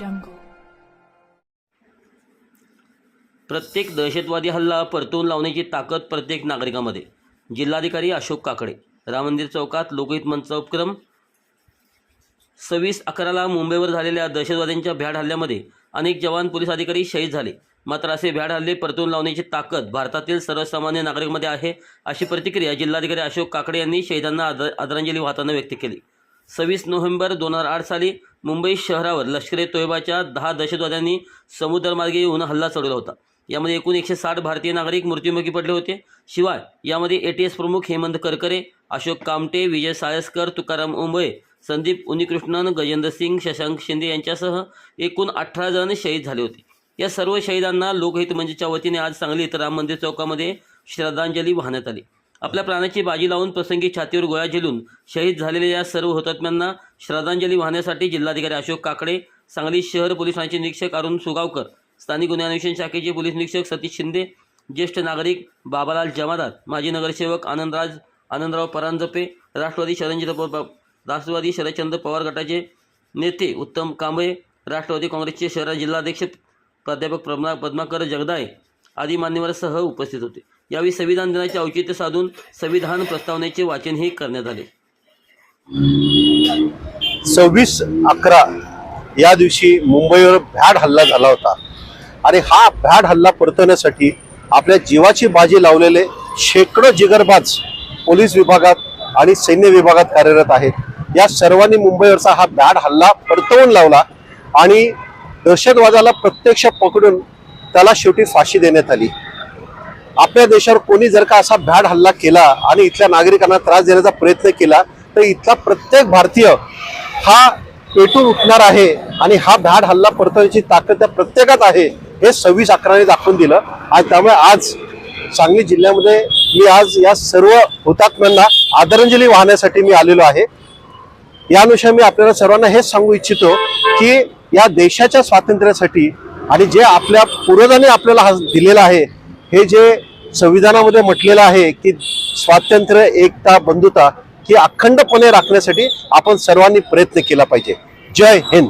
jungle. प्रत्येक दहशतवादी हल्ला परतवून लावण्याची ताकद प्रत्येक नागरिकामध्ये. जिल्हाधिकारी अशोक काकडे राम मंदिर चौकात लोकहित मंच उपक्रम सव्वीस अकराला मुंबईवर झालेल्या दहशतवाद्यांच्या भ्याड हल्ल्यामध्ये अनेक जवान पोलीस अधिकारी शहीद झाले. मात्र असे भ्याड हल्ले परतवून लावण्याची ताकद भारतातील सर्वसामान्य नागरिकमध्ये आहे अशी प्रतिक्रिया जिल्हाधिकारी अशोक काकडे यांनी शहीदांना आदरांजली वाहताना व्यक्त केली. सव्वीस नोव्हेंबर दोन हजार आठ साली मुंबई शहरावर लष्कर ए तोयबाच्या दहा दहशतवाद्यांनी समुद्रमार्गे येऊन हल्ला चढवला होता. यामध्ये एकूण एकशे साठ भारतीय नागरिक मृत्युमुखी पडले होते. शिवाय यामध्ये ए टी एस प्रमुख हेमंत करकरे अशोक कामटे विजय सायस्कर तुकाराम उंबळे संदीप उनिकृष्णन गजेंद्र सिंग शशांक शिंदे यांच्यासह एकूण अठरा जण शहीद झाले होते. या सर्व शहीदांना लोकहित मंचच्या वतीने आज सांगली इथं राम मंदिर चौकामध्ये श्रद्धांजली वाहण्यात आली. आपल्या प्राणाची बाजी लावून प्रसंगी छातीवर गोळ्या झेलून शहीद झालेल्या या सर्व हुतात्म्यांना श्रद्धांजली वाहण्यासाठी जिल्हाधिकारी अशोक काकडे सांगली शहर पोलीस ठाण्याचे निरीक्षक अरुण सुगावकर स्थानिक गुन्हे अन्वेषण शाखेचे पोलीस निरीक्षक सतीश शिंदे ज्येष्ठ नागरिक बाबालाल जमादार माजी नगरसेवक आनंदराज आनंदराव परांजपे राष्ट्रवादी शरदचंद्र पवार राष्ट्रवादी शरदचंद्र पवार गटाचे नेते उत्तम कांबळे राष्ट्रवादी काँग्रेसचे शहर जिल्हाध्यक्ष प्राध्यापक पद्मा पद्माकर जगदाळे आदी मान्यवरसह उपस्थित होते. यावेळी संविधान दिनाचे औचित्य साधून संविधान प्रस्तावनेचे वाचनही करण्यात आले. सव्वीस अकरा या दिवशी मुंबईवर भ्याड हल्ला झाला होता. आणि हा भ्याड हल्ला परतवण्यासाठी आपल्या जीवाची बाजी लावलेले शेकडो जिगरबाज पोलीस विभागात आणि सैन्य विभागात कार्यरत आहेत. या सर्वांनी मुंबईवरचा हा भ्याड हल्ला परतवून लावला आणि दहशतवादाला प्रत्यक्ष पकडून त्याला शेवटी फाशी देण्यात आली. आपल्या देशावर कोणी जर का असा भ्याड हल्ला केला आणि इथल्या नागरिकांना त्रास देण्याचा प्रयत्न केला तर इथला प्रत्येक भारतीय हा पेटून उठणार आहे आणि हा भ्याड हल्ला परतवण्याची ताकद त्या प्रत्येकात आहे हे सव्वीस अकराने दाखवून दिलं. आणि त्यामुळे आज सांगली जिल्ह्यामध्ये मी आज या सर्व हुतात्म्यांना आदरांजली वाहण्यासाठी मी आलेलो आहे. या अनुषंगाने मी आपल्याला सर्वांना हेच सांगू इच्छितो की या देशाच्या स्वातंत्र्यासाठी आणि जे आपल्या पूर्वजांनी आपल्याला हा दिलेलं आहे हे जे संविधानामध्ये म्हटलेलं आहे की स्वातंत्र्य एकता बंधुता ही अखंडपणे राखण्यासाठी आपण सर्वांनी प्रयत्न केला पाहिजे. जय हिंद.